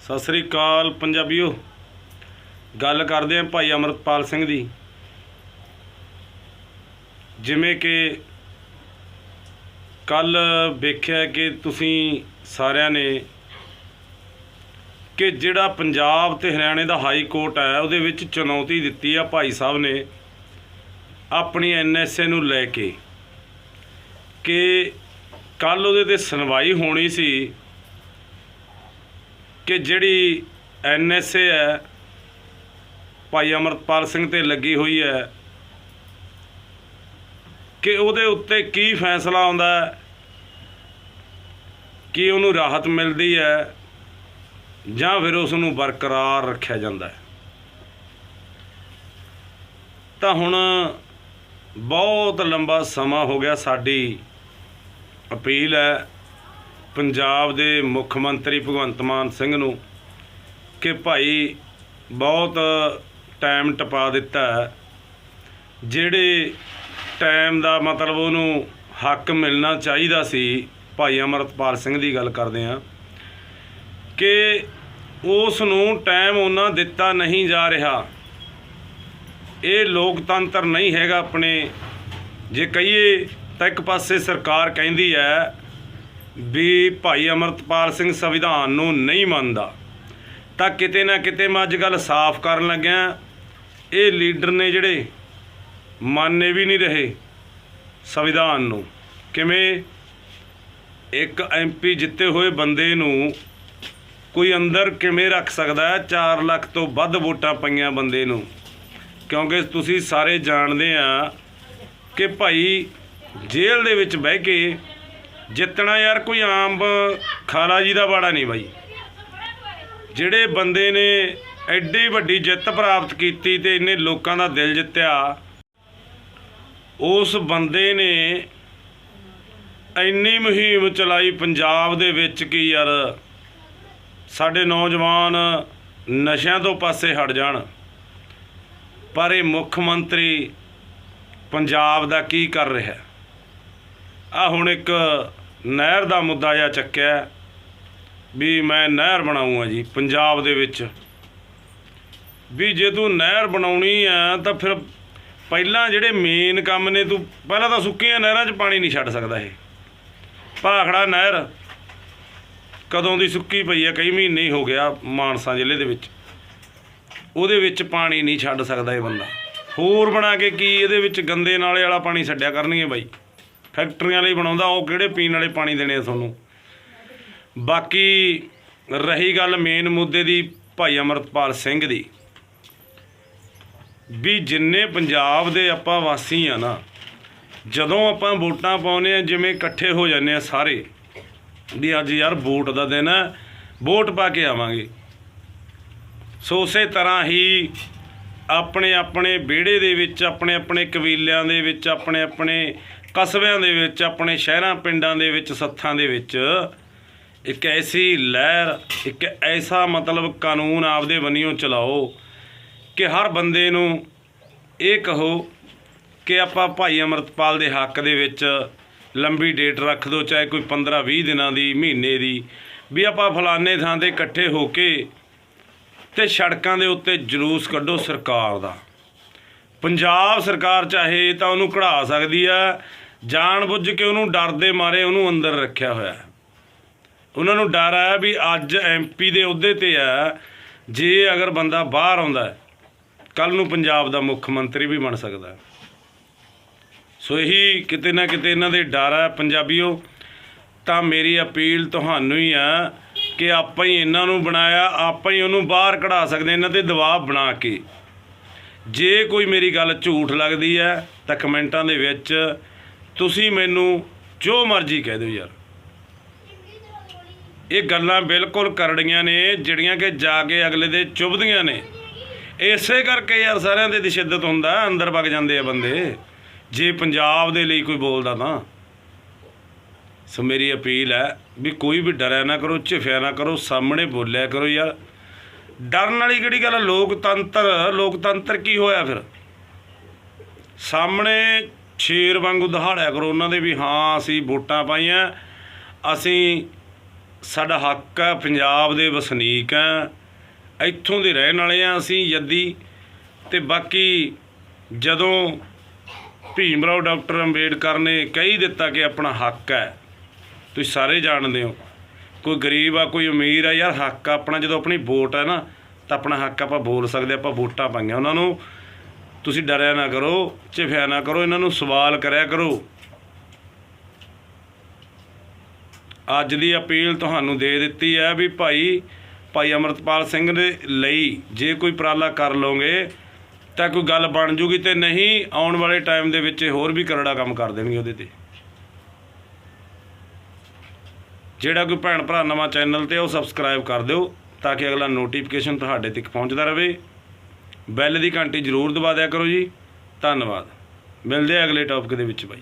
ਸਤਿ ਸ੍ਰੀ ਅਕਾਲ ਪੰਜਾਬੀਓ। ਗੱਲ ਕਰਦੇ ਆਂ ਭਾਈ ਅਮਰਤਪਾਲ ਸਿੰਘ ਦੀ। ਜਿਵੇਂ ਕਿ ਕੱਲ ਵੇਖਿਆ ਕਿ ਤੁਸੀਂ ਸਾਰਿਆਂ ਨੇ ਕਿ ਜਿਹੜਾ ਪੰਜਾਬ ਤੇ ਹਰਿਆਣੇ ਦਾ ਹਾਈ ਕੋਰਟ ਹੈ, ਉਹਦੇ ਵਿੱਚ ਚੁਣੌਤੀ ਦਿੱਤੀ ਆ ਭਾਈ ਸਾਹਿਬ ਨੇ ਆਪਣੀ ਐਨਐਸਏ ਨੂੰ ਲੈ ਕੇ ਕਿ ਕੱਲ ਉਹਦੇ ਤੇ ਸੁਣਵਾਈ ਹੋਣੀ ਸੀ। ਕਿ ਜਿਹੜੀ ਐਨਐਸਏ ਹੈ, ਭਾਈ ਅਮਰਤਪਾਲ ਸਿੰਘ ਤੇ ਲੱਗੀ ਹੋਈ ਹੈ, ਕਿ ਉਹਦੇ ਉੱਤੇ ਕੀ ਫੈਸਲਾ ਆਉਂਦਾ ਹੈ? ਕੀ ਉਹਨੂੰ ਰਾਹਤ ਮਿਲਦੀ ਹੈ? ਜਾਂ ਫਿਰ ਉਸ ਨੂੰ ਬਰਕਰਾਰ ਰੱਖਿਆ ਜਾਂਦਾ ਹੈ? ਤਾਂ ਹੁਣ ਬਹੁਤ ਲੰਬਾ ਸਮਾਂ ਹੋ ਗਿਆ ਸਾਡੀ ਅਪੀਲ ਹੈ ਪੰਜਾਬ ਦੇ ਮੁੱਖ ਮੰਤਰੀ ਭਗਵੰਤ ਮਾਨ ਸਿੰਘ ਨੂੰ ਕਿ ਭਾਈ ਬਹੁਤ ਟਾਈਮ ਟਪਾ ਦਿੱਤਾ ਜਿਹੜੇ ਟਾਈਮ ਦਾ ਮਤਲਬ ਉਹਨੂੰ ਹੱਕ ਮਿਲਣਾ ਚਾਹੀਦਾ ਸੀ, ਭਾਈ ਅਮਰਤਪਾਲ ਸਿੰਘ ਦੀ ਗੱਲ ਕਰਦੇ ਹਾਂ ਕਿ ਉਸ ਨੂੰ ਟਾਈਮ ਉਹਨਾਂ ਦਿੱਤਾ ਨਹੀਂ ਜਾ ਰਿਹਾ। ਇਹ ਲੋਕਤੰਤਰ ਨਹੀਂ ਹੈਗਾ ਆਪਣੇ। ਜੇ ਕਹੀਏ ਤਾਂ ਇੱਕ ਪਾਸੇ ਸਰਕਾਰ ਕਹਿੰਦੀ ਹੈ ਵੀ ਭਾਈ ਅਮਰਤਪਾਲ ਸਿੰਘ ਸੰਵਿਧਾਨ ਨੂੰ ਨਹੀਂ ਮੰਨਦਾ, ਤਾਂ ਕਿਤੇ ਨਾ ਕਿਤੇ ਮੈਂ ਅੱਜ ਗੱਲ ਸਾਫ਼ ਕਰਨ ਲੱਗਿਆ। ਇਹ ਲੀਡਰ ਨੇ ਜਿਹੜੇ ਮੰਨੇ ਵੀ ਨਹੀਂ ਰਹੇ ਸੰਵਿਧਾਨ ਨੂੰ। ਕਿਵੇਂ ਇੱਕ ਐਮਪੀ ਜਿੱਤੇ ਹੋਏ ਬੰਦੇ ਨੂੰ ਕੋਈ ਅੰਦਰ ਕਿਵੇਂ ਰੱਖ ਸਕਦਾ ਹੈ? 4 ਲੱਖ ਤੋਂ ਵੱਧ ਵੋਟਾਂ ਪਈਆਂ ਬੰਦੇ ਨੂੰ। ਕਿਉਂਕਿ ਤੁਸੀਂ ਸਾਰੇ ਜਾਣਦੇ ਆ ਕਿ ਭਾਈ ਜੇਲ੍ਹ ਦੇ ਵਿੱਚ ਬਹਿ ਕੇ ਜਿੱਤਣਾ ਯਾਰ ਕੋਈ ਆਮ ਖਾਲਾ ਜੀ ਦਾ ਬਾੜਾ ਨਹੀਂ ਬਾਈ। ਜਿਹੜੇ ਬੰਦੇ ਨੇ ਐਡੀ ਵੱਡੀ ਜਿੱਤ ਪ੍ਰਾਪਤ ਕੀਤੀ ਤੇ ਇੰਨੇ ਲੋਕਾਂ ਦਾ ਦਿਲ ਜਿੱਤਿਆ, ਉਸ ਬੰਦੇ ਨੇ ਇੰਨੀ ਮੁਹਿੰਮ ਚਲਾਈ ਪੰਜਾਬ ਦੇ ਵਿੱਚ ਕਿ ਯਾਰ ਸਾਡੇ ਨੌਜਵਾਨ ਨਸ਼ਿਆਂ ਤੋਂ ਪਾਸੇ ਹਟ ਜਾਣ। ਪਰ ਇਹ ਮੁੱਖ ਮੰਤਰੀ ਪੰਜਾਬ ਦਾ ਕੀ ਕਰ ਰਿਹਾ ਆ ਹੁਣ ਇੱਕ ਨਹਿਰ ਦਾ ਮੁੱਦਾ ਜਿਹਾ ਚੱਕਿਆ ਵੀ ਮੈਂ ਨਹਿਰ ਬਣਾਉਂਗਾ ਜੀ, ਪੰਜਾਬ ਦੇ ਵਿੱਚ। ਵੀ ਜੇ ਤੂੰ ਨਹਿਰ ਬਣਾਉਣੀ ਆ ਤਾਂ ਫਿਰ ਪਹਿਲਾਂ ਜਿਹੜੇ ਮੇਨ ਕੰਮ ਨੇ ਤੂੰ ਪਹਿਲਾਂ ਤਾਂ ਸੁੱਕੀਆਂ ਨਹਿਰਾਂ 'ਚ ਪਾਣੀ ਨਹੀਂ ਛੱਡ ਸਕਦਾ ਇਹ। ਭਾਖੜਾ ਨਹਿਰ ਕਦੋਂ ਦੀ ਸੁੱਕੀ ਪਈ ਆ, ਕਈ ਮਹੀਨੇ ਹੀ ਹੋ ਗਿਆ ਮਾਨਸਾ ਜ਼ਿਲ੍ਹੇ ਦੇ ਵਿੱਚ। ਉਹਦੇ ਵਿੱਚ ਪਾਣੀ ਨਹੀਂ ਛੱਡ ਸਕਦਾ ਇਹ ਬੰਦਾ। ਹੋਰ ਬਣਾ ਕੇ ਕੀ ਇਹਦੇ ਵਿੱਚ ਗੰਦੇ ਨਾਲੇ ਵਾਲਾ ਪਾਣੀ ਛੱਡਿਆ ਕਰਨਗੇ ਬਾਈ। ਫੈਕਟਰੀਆਂ ਲਈ ਬਣਾਉਂਦਾ, ਉਹ ਕਿਹੜੇ ਪੀਣ ਵਾਲੇ ਪਾਣੀ ਦੇਣੇ ਆ ਤੁਹਾਨੂੰ? ਬਾਕੀ ਰਹੀ ਗੱਲ ਮੇਨ ਮੁੱਦੇ ਦੀ ਭਾਈ ਅਮਰਤਪਾਲ ਸਿੰਘ ਦੀ। ਵੀ ਜਿੰਨੇ ਪੰਜਾਬ ਦੇ ਆਪਾਂ ਵਾਸੀ ਆ ਨਾ, ਜਦੋਂ ਆਪਾਂ ਵੋਟਾਂ ਪਾਉਨੇ ਆ ਜਿਵੇਂ ਇਕੱਠੇ ਹੋ ਜਾਂਦੇ ਆ ਸਾਰੇ, ਵੀ ਅੱਜ ਯਾਰ ਵੋਟ ਦਾ ਦਿਨ ਹੈ, ਵੋਟ ਪਾ ਕੇ ਆਵਾਂਗੇ। ਸੋ ਉਸੇ ਤਰ੍ਹਾਂ ਹੀ ਆਪਣੇ ਆਪਣੇ ਵਿਹੜੇ ਦੇ ਵਿੱਚ ਆਪਣੇ ਆਪਣੇ ਕਬੀਲਿਆਂ ਦੇ ਵਿੱਚ ਆਪਣੇ ਆਪਣੇ ਕਸਬਿਆਂ ਦੇ ਵਿੱਚ, ਆਪਣੇ ਸ਼ਹਿਰਾਂ, ਪਿੰਡਾਂ ਦੇ ਵਿੱਚ, ਸੱਥਾਂ ਦੇ ਵਿੱਚ ਇੱਕ ਐਸੀ ਲਹਿਰ, ਇੱਕ ਐਸਾ ਮਤਲਬ ਕਾਨੂੰਨ ਆਪਦੇ ਬੰਨਿਓ ਚਲਾਓ ਕਿ ਹਰ ਬੰਦੇ ਨੂੰ ਇਹ ਕਹੋ ਕਿ ਆਪਾਂ ਭਾਈ ਅਮਰਤਪਾਲ ਦੇ ਹੱਕ ਦੇ ਵਿੱਚ ਲੰਬੀ ਡੇਟ ਰੱਖ ਦਿਓ ਚਾਹੇ ਕੋਈ 15 20 ਦਿਨਾਂ ਦੀ, ਮਹੀਨੇ ਦੀ, ਵੀ ਆਪਾਂ ਫਲਾਣੇ ਥਾਂ ਤੇ ਇਕੱਠੇ ਹੋ ਕੇ ਤੇ ਸੜਕਾਂ ਦੇ ਉੱਤੇ ਜਲੂਸ ਕੱਢੋ ਸਰਕਾਰ ਦਾ। ਪੰਜਾਬ ਸਰਕਾਰ ਚਾਹੇ ਤਾਂ ਉਹਨੂੰ ਕਢਾ ਸਕਦੀ ਆ ਜਾਣ ਬੁੱਝ ਕੇ ਉਹਨੂੰ ਡਰ ਦੇ ਮਾਰੇ, ਉਹਨੂੰ ਅੰਦਰ ਰੱਖਿਆ ਹੋਇਆ ਹੈ। ਉਹਨਾਂ ਨੂੰ ਡਰ ਆ ਵੀ ਅੱਜ ਐਮਪੀ ਦੇ ਅਹੁਦੇ ਤੇ ਆ ਜੇ ਅਗਰ ਬੰਦਾ ਬਾਹਰ ਆਉਂਦਾ ਕੱਲ ਨੂੰ ਪੰਜਾਬ ਦਾ ਮੁੱਖ ਮੰਤਰੀ ਵੀ ਬਣ ਸਕਦਾ ਸੋ ਇਹੀ ਕਿਤੇ ਨਾ ਕਿਤੇ ਇਹਨਾਂ ਦੇ ਡਰ ਆ ਪੰਜਾਬੀਓ, ਤਾਂ ਮੇਰੀ ਅਪੀਲ ਤੁਹਾਨੂੰ ਹੀ ਆ ਕਿ ਆਪਾਂ ਹੀ ਇਹਨਾਂ ਨੂੰ ਬਣਾਇਆ, ਆਪਾਂ ਹੀ ਉਹਨੂੰ ਬਾਹਰ ਕਢਾ ਸਕਦੇ ਇਹਨਾਂ ਤੇ ਦਬਾਅ ਬਣਾ ਕੇ। ਜੇ ਕੋਈ ਮੇਰੀ ਗੱਲ ਝੂਠ ਲੱਗਦੀ ਹੈ, ਤਾਂ ਕਮੈਂਟਾਂ ਦੇ ਵਿੱਚ ਤੁਸੀਂ ਮੈਨੂੰ ਜੋ ਮਰਜ਼ੀ ਕਹਿ ਦਿਓ ਯਾਰ। ਇਹ ਗੱਲਾਂ ਬਿਲਕੁਲ ਕਰੜੀਆਂ ਨੇ, ਜਿਹੜੀਆਂ ਕਿ ਜਾ ਕੇ ਅਗਲੇ ਦੇ ਚੁੱਭਦੀਆਂ ਨੇ। ਇਸੇ ਕਰਕੇ ਯਾਰ ਸਾਰਿਆਂ ਦੇ ਸ਼ਿੱਦਤ ਹੁੰਦਾ, ਅੰਦਰ ਵਗ ਜਾਂਦੇ ਆ ਬੰਦੇ। ਜੇ ਪੰਜਾਬ ਦੇ ਲਈ ਕੋਈ ਬੋਲਦਾ ਤਾਂ। ਸੋ ਮੇਰੀ ਅਪੀਲ ਹੈ ਵੀ ਕੋਈ ਵੀ ਡਰਿਆ ਨਾ ਕਰੋ, ਝਿਫਿਆ ਨਾ ਕਰੋ, ਸਾਹਮਣੇ ਬੋਲਿਆ ਕਰੋ ਯਾਰ। ਡਰਨ ਵਾਲੀ ਕਿਹੜੀ ਗੱਲ ਲੋਕਤੰਤਰ ਲੋਕਤੰਤਰ ਕੀ ਹੋਇਆ ਫਿਰ? ਸਾਹਮਣੇ ਸ਼ੇਰ ਵਾਂਗੂ ਦਹਾੜਿਆ ਕਰੋ। ਉਹਨਾਂ ਦੇ ਵੀ ਹਾਂ, ਅਸੀਂ ਵੋਟਾਂ ਪਾਈਆਂ। ਅਸੀਂ, ਸਾਡਾ ਹੱਕ ਆ, ਪੰਜਾਬ ਦੇ ਵਸਨੀਕ ਆ। ਇੱਥੋਂ ਦੇ ਰਹਿਣ ਵਾਲੇ ਆ ਅਸੀਂ ਜੱਦੀ ਤੇ ਬਾਕੀ ਜਦੋਂ ਭੀਮ ਰਾਓ ਡਾਕਟਰ ਅੰਬੇਡਕਰ ਨੇ ਕਹੀ ਦਿੱਤਾ ਕਿ ਆਪਣਾ ਹੱਕ ਹੈ, ਤੁਸੀਂ ਸਾਰੇ ਜਾਣਦੇ ਹੋ, ਕੋਈ ਗਰੀਬ ਆ, ਕੋਈ ਅਮੀਰ ਆ, ਯਾਰ ਹੱਕ ਆਪਣਾ ਜਦੋਂ ਆਪਣੀ ਵੋਟ ਹੈ ਨਾ, ਤਾਂ ਆਪਣਾ ਹੱਕ ਆਪਾਂ ਬੋਲ ਸਕਦੇ ਆਪਾਂ ਵੋਟਾਂ ਪਾਈਆਂ। ਉਹਨਾਂ ਨੂੰ ਤੁਸੀਂ ਡਰਿਆ ਨਾ ਕਰੋ ਚਿਫਿਆ ਨਾ ਕਰੋ, ਇਹਨਾਂ ਨੂੰ ਸਵਾਲ ਕਰਿਆ ਕਰੋ। ਅੱਜ ਦੀ ਅਪੀਲ ਤੁਹਾਨੂੰ ਦੇ ਦਿੱਤੀ ਹੈ ਵੀ ਭਾਈ ਭਾਈ ਅਮਰਤਪਾਲ ਸਿੰਘ ਦੇ ਲਈ ਜੇ ਕੋਈ ਉਪਰਾਲਾ ਕਰ ਲਓਗੇ, ਤਾਂ ਕੋਈ ਗੱਲ ਬਣ ਜੂਗੀ ਤੇ ਨਹੀਂ, ਆਉਣ ਵਾਲੇ ਟਾਈਮ ਦੇ ਵਿੱਚ ਇਹ ਹੋਰ ਵੀ ਕਰੜਾ ਕੰਮ ਕਰ ਦੇਣਗੇ ਉਹਦੇ ਤੇ। ਜਿਹੜਾ ਕੋਈ ਭੈਣ ਭਰਾ ਨਵਾਂ ਚੈਨਲ ਤੇ ਉਹ ਸਬਸਕ੍ਰਾਈਬ ਕਰ ਦਿਓ, ਤਾਂ ਕਿ ਅਗਲਾ ਨੋਟੀਫਿਕੇਸ਼ਨ ਤੁਹਾਡੇ ਤੱਕ ਪਹੁੰਚਦਾ ਰਹੇ। ਬੈਲ ਦੀ ਘੰਟੀ ਜ਼ਰੂਰ ਦਬਾ ਦਿਆ ਕਰੋ ਜੀ। ਧੰਨਵਾਦ। ਮਿਲਦੇ ਆ ਅਗਲੇ ਟੌਪਿਕ ਦੇ ਵਿੱਚ ਬਾਈ।